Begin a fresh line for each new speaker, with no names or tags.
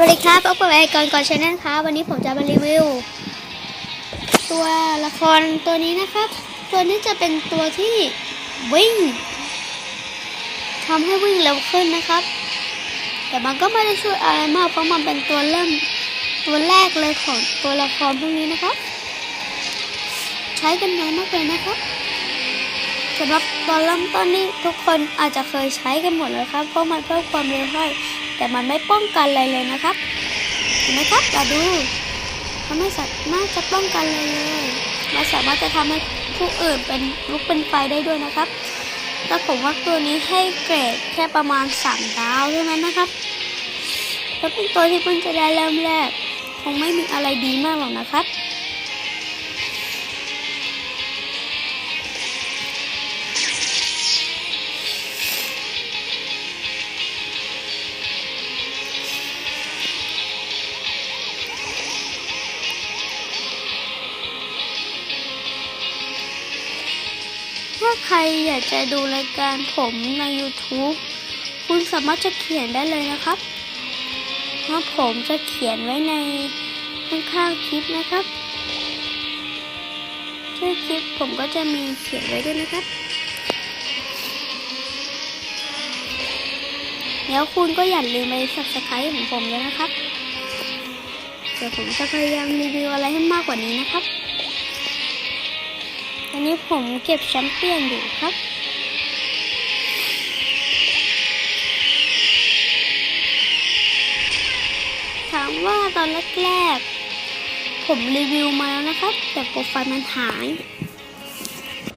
วัสดีครับพบกับไอก่อนก่อนชาแนลครับวันนี้ผมจะมารีวิว ตัวละครตัวนี้นะครับ ตัวนี้จะเป็นตัวที่วิ่งทำให้วิ่งเร็วขึ้นนะครับ แต่มันก็ไม่ได้ช่วยอะไรมากเพราะมันเป็นตัวเริ่มตัวแรกเลยของตัวละครพวกนี้นะครับ ใช้กันน้อยมากเลยนะครับสำหรับตอนเริ่มต้นนี้ทุกคนอาจจะเคยใช้กันหมดแล้วครับเพราะมันเพิ่มความเร็วให้ แต่มันไม่ป้องกันอะไรเลยนะครับ เห็นไหมครับเราดู มันไม่สามารถจะป้องกันอะไรเลย มันสามารถจะทำให้ผู้อื่นเป็นลุกเป็นไฟได้ด้วยนะครับแต่ผมว่าตัวนี้ให้เกรดแค่ประมาณ3ดาวเท่านั้นนะครับแล้วเป็นตัวที่เพิ่งจะได้เริ่มแรก คงไม่มีอะไรดีมากหรอกนะครับ ถ้าใครอยากจะดูรายการผมใน YouTube คุณสามารถจะเขียนได้เลยนะครับเพราะผมจะเขียนไว้ในข้างๆคลิปนะครับชื่อคลิปผมก็จะมีเขียนไว้ด้วยนะครับ แล้วคุณก็อย่าลืมไป subscribe ของผมด้วยนะครับ เดี๋ยวผมจะพยายามรีวิวอะไรให้มากกว่านี้นะครับ ตอนนี้ผมเก็บแชมเปี้ยนอยู่ครับ ถามว่าตอนแรกๆ ผมรีวิวมาแล้วนะครับ แต่โปรไฟล์มันหาย